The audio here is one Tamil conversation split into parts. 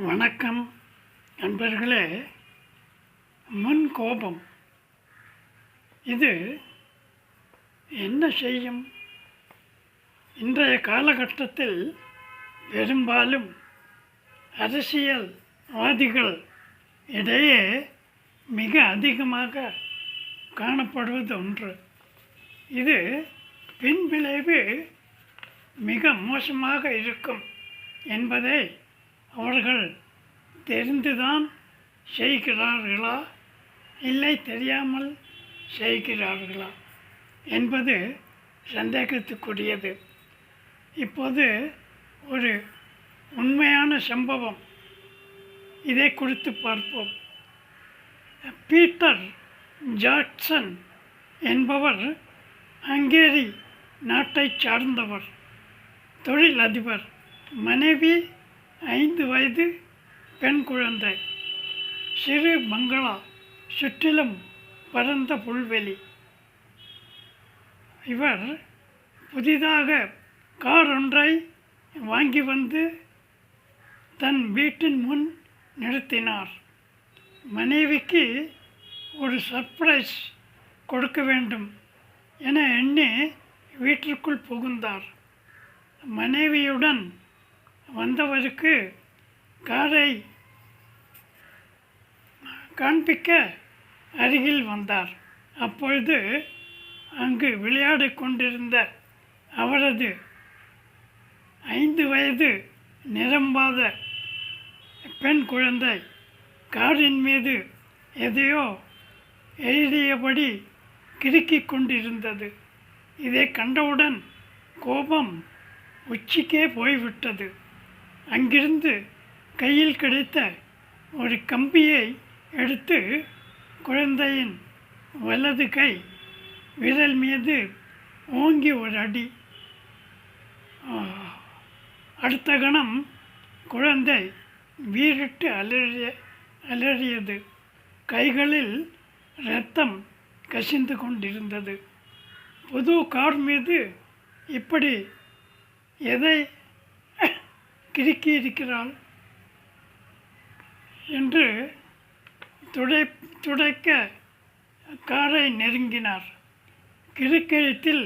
வணக்கம் நண்பர்களே. முன் கோபம். இது என்ன செய்யும்? இன்றைய காலகட்டத்தில் பெரும்பாலும் அரசியல்வாதிகள் இடையே மிக அதிகமாக காணப்படுவது ஒன்று. இது பின்விளைவு மிக மோசமாக இருக்கும் என்பதை அவர்கள் தெரிந்துதான் செய்கிறார்களா? இல்லை தெரியாமல் செய்கிறார்களா? என்பது சந்தேகத்துக்குரியது. இப்போது ஒரு உண்மையான சம்பவம். இதை குறித்து பார்ப்போம். பீட்டர் ஜாக்சன் என்பவர் ஹங்கேரி நாட்டைச் சார்ந்தவர் தொழிலதிபர் மனைவி ஐந்து வயது பெண் குழந்தை. சிறு மங்களா சுற்றிலும் பரந்த புல்வெளி. இவர் புதிதாக கார் ஒன்றை வாங்கி வந்து தன் வீட்டின் முன் நிறுத்தினார். மனைவிக்கு ஒரு சர்ப்ரைஸ் கொடுக்க வேண்டும் என எண்ணி வீட்டிற்குள் புகுந்தார். மனைவியுடன் வந்தவருக்கு காரை காண்பிக்க அருகில் வந்தார். அப்பொழுது அங்கு விளையாடிக் கொண்டிருந்த அவரது ஐந்து வயது நிரம்பாத பெண் குழந்தை காரின் மீது எதையோ எழுதியபடி கிறுக்கிக் கொண்டிருந்தது. இதை கண்டவுடன் கோபம் உச்சிக்கே போய்விட்டது. அங்கிருந்து கையில் கிடைத்த ஒரு கம்பியை எடுத்து குழந்தையின் வலது கை விரல் மீது ஓங்கி ஒரு அடி. அடுத்த கணம் குழந்தை வீரிட்டு அலறிய அலறியது. கைகளில் இரத்தம் கசிந்து கொண்டிருந்தது. புது கார் மீது இப்படி எதை கிறுக்கி இருக்கிறாள் என்று துடை துடைக்க காரை நெருங்கினார். கிறுக்கெழுத்தில்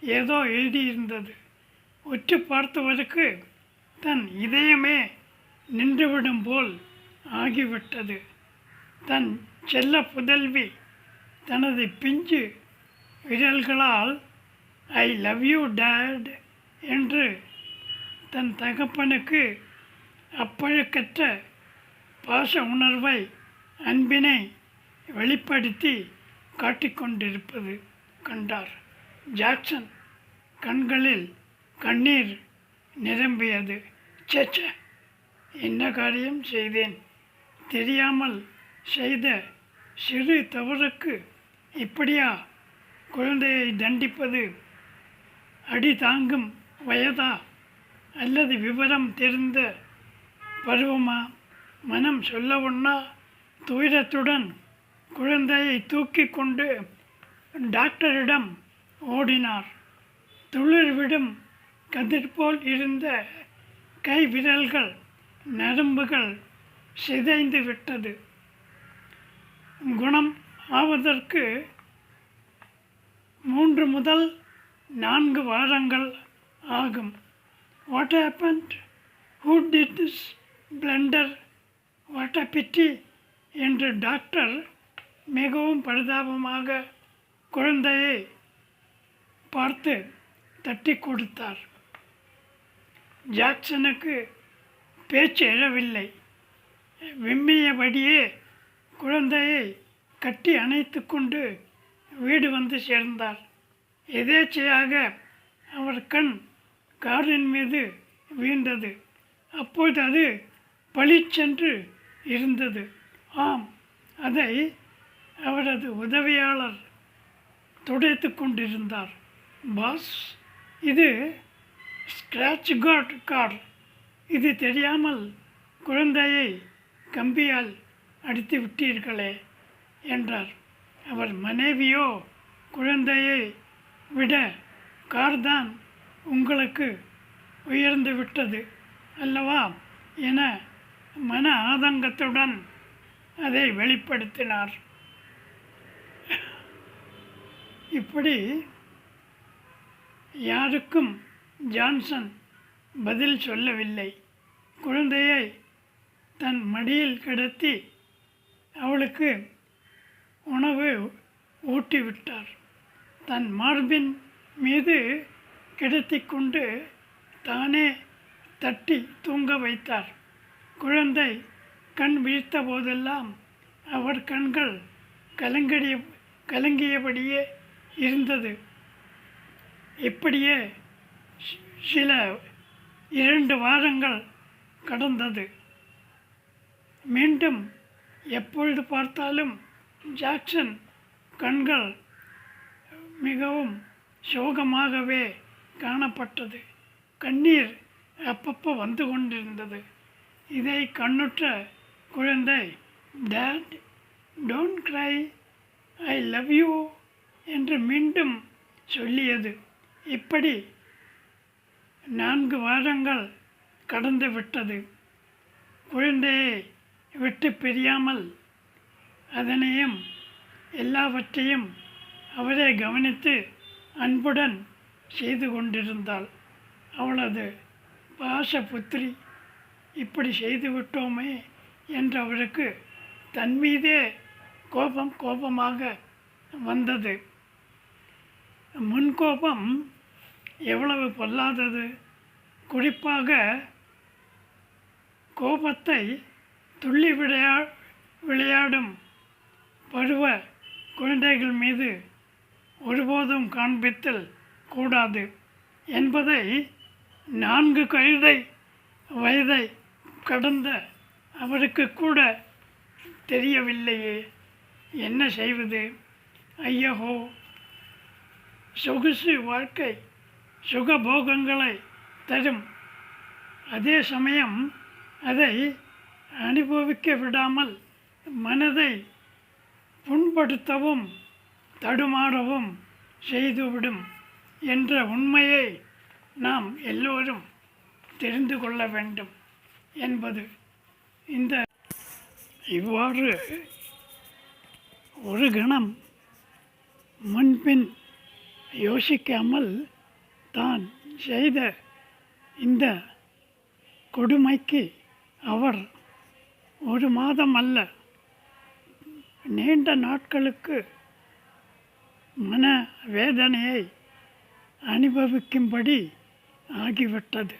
ஏதோ எழுதியிருந்தது. உற்று பார்த்தவருக்கு தன் இதயமே நின்றுவிடும் போல் ஆகிவிட்டது. தன் செல்ல புதல்வி தனது பிஞ்சு விரல்களால் ஐ லவ் யூ டேட் என்று தன் தகப்பனுக்கு அப்பழுக்கற்ற பாச உணர்வை அன்பினை வெளிப்படுத்தி காட்டிக்கொண்டிருப்பது கண்டார். ஜாக்சன் கண்களில் கண்ணீர் நிரம்பியது. சேச்சே என்ன காரியம் செய்தேன்? தெரியாமல் செய்த சிறு தவறுக்கு இப்படியா? குழந்தையை தண்டிப்பது அடி தாங்கும் வயதா? அல்லது விவரம் தெரிந்த பருவமா? மனம் சொல்ல ஒண்ணா? துயரத்துடன் குழந்தையை தூக்கி கொண்டு டாக்டரிடம் ஓடினார். துளிர்விடும் கதிர் போல் இருந்த கை விரல்கள் நரம்புகள் சிதைந்து விட்டது. குணம் ஆவதற்கு மூன்று முதல் நான்கு வாரங்கள் ஆகும். What happened? Who did this blunder? What a pity! என்று டாக்டர் மிகவும் பரிதாபமாக குழந்தையை பார்த்து தட்டி கொடுத்தார் ஜாக்சனுக்கு பேச்சு எழவில்லை விம்மியபடியே குழந்தையை கட்டி அணைத்து கொண்டு வீடு வந்து சேர்ந்தார் எதேச்சையாக அவர் கண் காரின் மீது வீழ்ந்தது. அப்போது அது பளிச்சென்று இருந்தது. ஆம் அதை அவரது உதவியாளர் துடைத்து கொண்டிருந்தார். பாஸ் இது ஸ்க்ராட்ச் கார்ட் கார் இது தெரியாமல் குழந்தையை கம்பியால் அடித்து விட்டீர்களே என்றார். அவர் மனைவியோ குழந்தையை விட கார்தான் உங்களுக்கு உயர்ந்து விட்டது அல்லவா? என மன ஆதங்கத்துடன் அதை வெளிப்படுத்தினார். இப்படி யாருக்கும் ஜான்சன் பதில் சொல்லவில்லை. குழந்தையை தன் மடியில் கிடத்தி அவளுக்கு உணவு ஊட்டிவிட்டார். தன் மார்பின் மீது கிடத்திக் கொண்டு தானே தட்டி தூங்க வைத்தார். குழந்தை கண் வீழ்த்த போதெல்லாம் அவர் கண்கள் கலங்கடிய கலங்கியபடியே இருந்தது. இப்படியே சில இரண்டு வாரங்கள் கடந்தது. மீண்டும் எப்பொழுது பார்த்தாலும் ஜாக்சன் கண்கள் மிகவும் சோகமாகவே காணப்பட்டது. கண்ணீர் அப்பப்போ வந்து கொண்டிருந்தது. இதை கண்ணுற்ற குழந்தை dad don't cry I love you என்று மீண்டும் சொல்லியது. இப்படி நான்கு வாரங்கள் கடந்து விட்டது. குழந்தையை விட்டு பிரியாமல் அதனையும் எல்லாவற்றையும் அவரே கவனித்து அன்புடன் செய்து கொண்டிருந்தாள். அவளது பாசபுத்திரி இப்படி செய்து விட்டோமே என்று அவளுக்கு தன்மீதே கோபம் கோபமாக வந்தது. முன்கோபம் எவ்வளவு பொல்லாதது. குறிப்பாக கோபத்தை துள்ளி விளையா விளையாடும் பருவ குழந்தைகள் மீது ஒருபோதும் காண்பித்தல் கூடாது என்பதை நான்கு கழுதை வயதை கடந்த அவருக்கு கூட தெரியவில்லையே. என்ன செய்வது? ஐயஹோ சொகுசு வாழ்க்கை சுகபோகங்களை தரும். அதே சமயம் அதை அனுபவிக்க விடாமல் மனதை புண்படுத்தவும் தடுமாறவும் செய்துவிடும். என்ற உண்மையை நாம் எல்லோரும் தெரிந்து கொள்ள வேண்டும் என்பது இந்த இவ்வாறு ஒரு கணம் முன்பின் யோசிக்காமல் தான் செய்த இந்த கொடுமைக்கு அவர் ஒரு மாதம் அல்ல நீண்ட நாட்களுக்கு மன வேதனையை அனுபவிக்கும்படி ஆகிவிட்டது.